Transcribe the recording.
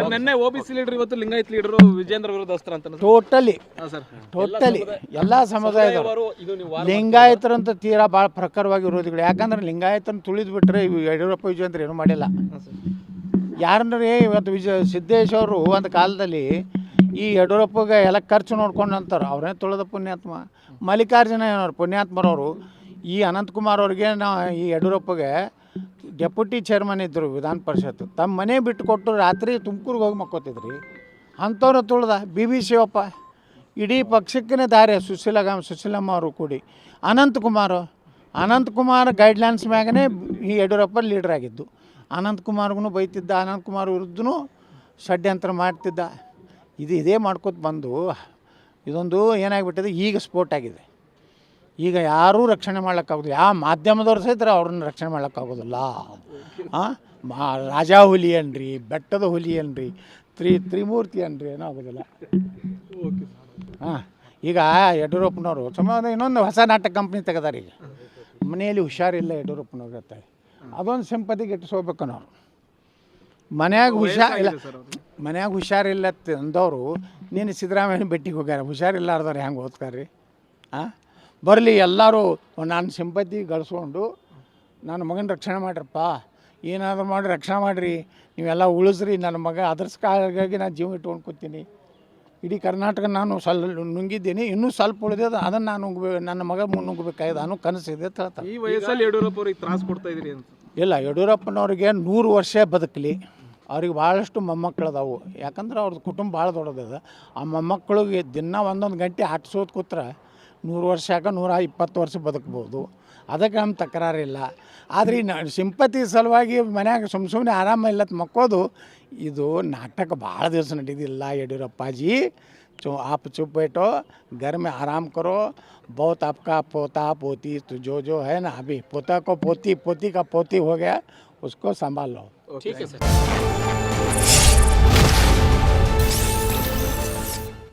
Sir ನಿನ್ನೆ OBC leader ಇವತ್ತು Lingayat leader Vijendra ವಿರುದ್ಧ ಅಸ್ತ್ರ ಅಂತ ಟೋಟಲಿ ಟೋಟಲಿ ಎಲ್ಲ ಸಮುದಾಯದವರು. ನೀವು ಲಿಂಗಾಯತರಂತ ತೀರಾ ಭಾಳ ಪ್ರಖರವಾಗಿ ವಿರೋಧಿಗಳು. ಯಾಕಂದ್ರೆ ಲಿಂಗಾಯತನ ತುಳಿದು ಬಿಟ್ರೆ ಯಡಿಯೂರಪ್ಪ ವಿಜೇಂದ್ರ ಏನು ಮಾಡಿಲ್ಲ. ಯಾರನ್ನೇ ಇವತ್ತು ವಿಜಯ ಸಿದ್ದೇಶ್ ಅವರು ಒಂದು ಕಾಲದಲ್ಲಿ ಈ ಯಡಿಯೂರಪ್ಪಗೆ ಎಲ್ಲ ಖರ್ಚು ನೋಡ್ಕೊಂಡು ಅಂತಾರೆ. ಅವರೇ ತುಳಿದ ಪುಣ್ಯಾತ್ಮ? ಮಲ್ಲಿಕಾರ್ಜುನ ಏನವ್ರು ಪುಣ್ಯಾತ್ಮರವರು? ಈ ಅನಂತಕುಮಾರ್ ಅವ್ರಿಗೆ ನಾ ಈ ಯಡಿಯೂರಪ್ಪಗೆ ಡೆಪ್ಯೂಟಿ ಚೇರ್ಮನ್ ಇದ್ದರು ವಿಧಾನ ಪರಿಷತ್ತು, ತಮ್ಮ ಮನೆ ಬಿಟ್ಟು ರಾತ್ರಿ ತುಮಕೂರಿಗೆ ಹೋಗಿ ಮಕ್ಕೋತಿದ್ರಿ. ಅಂಥವ್ರು ತುಳ್ದ ಬಿ ಬಿ ಶಿವಪ್ಪ, ಇಡೀ ಪಕ್ಷಕ್ಕೇ ದಾರಿ ಸುಶೀಲಗ, ಸುಶೀಲಮ್ಮ ಅವರು ಕೂಡಿ. ಅನಂತಕುಮಾರ್ ಅನಂತಕುಮಾರ್ ಗೈಡ್ಲೈನ್ಸ್ ಮ್ಯಾಗನೇ ಈ ಯಡಿಯೂರಪ್ಪ ಲೀಡರ್ ಆಗಿದ್ದು. ಅನಂತಕುಮಾರ್ಗೂ ಬೈತಿದ್ದ ಅನಂತಕುಮಾರ್ ವಿರುದ್ಧನೂ ಷಡ್ಯಂತ್ರ ಮಾಡ್ತಿದ್ದ. ಇದು ಇದೇ ಮಾಡ್ಕೊತ ಬಂದು, ಇದೊಂದು ಏನಾಗಿಬಿಟ್ಟಿದೆ, ಈಗ ಸ್ಪೋರ್ಟ್ ಆಗಿದೆ. ಈಗ ಯಾರೂ ರಕ್ಷಣೆ ಮಾಡೋಕ್ಕಾಗೋದು ಯಾವ ಮಾಧ್ಯಮದವ್ರು ಸಹಿತ ಅವ್ರನ್ನ ರಕ್ಷಣೆ ಮಾಡೋಕ್ಕಾಗೋದಿಲ್ಲ ಮಾ ರಾಜಾ ಹುಲಿ ಅನ್ರಿ ಬೆಟ್ಟದ ಹುಲಿ ಅನ್ರಿ ತ್ರಿ ತ್ರಿಮೂರ್ತಿ ಅನ್ರಿ ಏನೋ ಆಗೋದಿಲ್ಲ. ಹಾಂ ಈಗ ಯಡಿಯೂರಪ್ಪನವರು ಸುಮಾರು ಇನ್ನೊಂದು ಹೊಸ ನಾಟಕ ಕಂಪ್ನಿ ತೆಗೆದಾರೆ ಈಗ. ಮನೆಯಲ್ಲಿ ಹುಷಾರಿಲ್ಲ ಯಡಿಯೂರಪ್ಪನವ್ರು ಜೊತೆ ಅದೊಂದು ಸಿಂಪತಿಗೆ ಇಟ್ಟಿಸ್ಕೋಬೇಕು ನಾವು ಮನ್ಯಾಗ ಹುಷಾರಿಲ್ಲ ಮನ್ಯಾಗ ಹುಷಾರಿಲ್ಲ ಅಂದವರು ನೀನು ಸಿದ್ದರಾಮಯ್ಯ ಬೆಟ್ಟಿಗೆ ಹೋಗ್ಯಾರ ಹುಷಾರಿಲ್ಲಾರ್ದವ್ರು ಹೆಂಗೆ ಓದ್ತಾರೆ ಹಾಂ ಬರಲಿ ಎಲ್ಲರೂ ನಾನು ಸಿಂಪತಿ ಗಳಿಸ್ಕೊಂಡು ನನ್ನ ಮಗನ ರಕ್ಷಣೆ ಮಾಡ್ರಪ್ಪ. ಏನಾದರೂ ಮಾಡಿ ರಕ್ಷಣೆ ಮಾಡಿರಿ. ನೀವೆಲ್ಲ ಉಳಿಸ್ರಿ ನನ್ನ ಮಗ ಅದರ್ಸ್ಕಾಗಿ ನಾನು ಜೀವ ಇಟ್ಕೊಂಡು ಕೂತೀನಿ. ಇಡೀ ಕರ್ನಾಟಕ ನಾನು ಸ್ವಲ್ಪ ನುಂಗಿದ್ದೀನಿ. ಇನ್ನೂ ಸ್ವಲ್ಪ ಉಳಿದಿದೆ ಅದನ್ನು ನಾನು ನುಂಗ್ಬೇಕು ನನ್ನ ಮಗ ನುಂಗ್ಬೇಕಾಗಿದೆ ಅನ್ನೋ ಕನಸಿದೆ ಅಂತ ಹೇಳ್ತಾರೆ. ಈ ವಯಸ್ಸಲ್ಲಿ ಯಡಿಯೂರಪ್ಪ ಅವ್ರಿಗೆ ತ್ರಾಸ ಕೊಡ್ತಾ ಇದ್ದೀರಿ ಅಂತ. ಇಲ್ಲ ಯಡಿಯೂರಪ್ಪನವ್ರಿಗೆ ನೂರು ವರ್ಷ ಬದುಕಲಿ. ಅವ್ರಿಗೆ ಭಾಳಷ್ಟು ಮೊಮ್ಮಕ್ಕಳದಾವು ಯಾಕಂದ್ರೆ ಅವ್ರದ್ದು ಕುಟುಂಬ ಭಾಳ ದೊಡ್ಡದಿದೆ. ಆ ಮೊಮ್ಮಕ್ಕಳಿಗೆ ದಿನ ಒಂದೊಂದು ಗಂಟೆ ಹಾಕ್ಸೋದು ಕೂತ್ರೆ ನೂರು ವರ್ಷ ಯಾಕ ನೂರ ಇಪ್ಪತ್ತು ವರ್ಷ ಬದುಕ್ಬೋದು ಅದಕ್ಕೆ ನಮ್ಮ ತಕರಾರಿಲ್ಲ ಆದರೆ ಈ ನ ಸಿಂಪತಿ ಸಲುವಾಗಿ ಮನ್ಯಾಗ ಸುಮ್ಮ ಸುಮ್ಮನೆ ಆರಾಮ ಇಲ್ಲತ್ ಮಕ್ಕೋದು ಇದು ನಾಟಕ ಭಾಳ ದಿವಸ ನಡೀದಿಲ್ಲ ಯಡಿಯೂರಪ್ಪಾಜಿ चो आप चुप बैठो घर में आराम करो बहुत आपका पोता पोती तो जो जो है ना अभी पोता को पोती पोती का पोती हो गया उसको संभाल लो ठीक है सर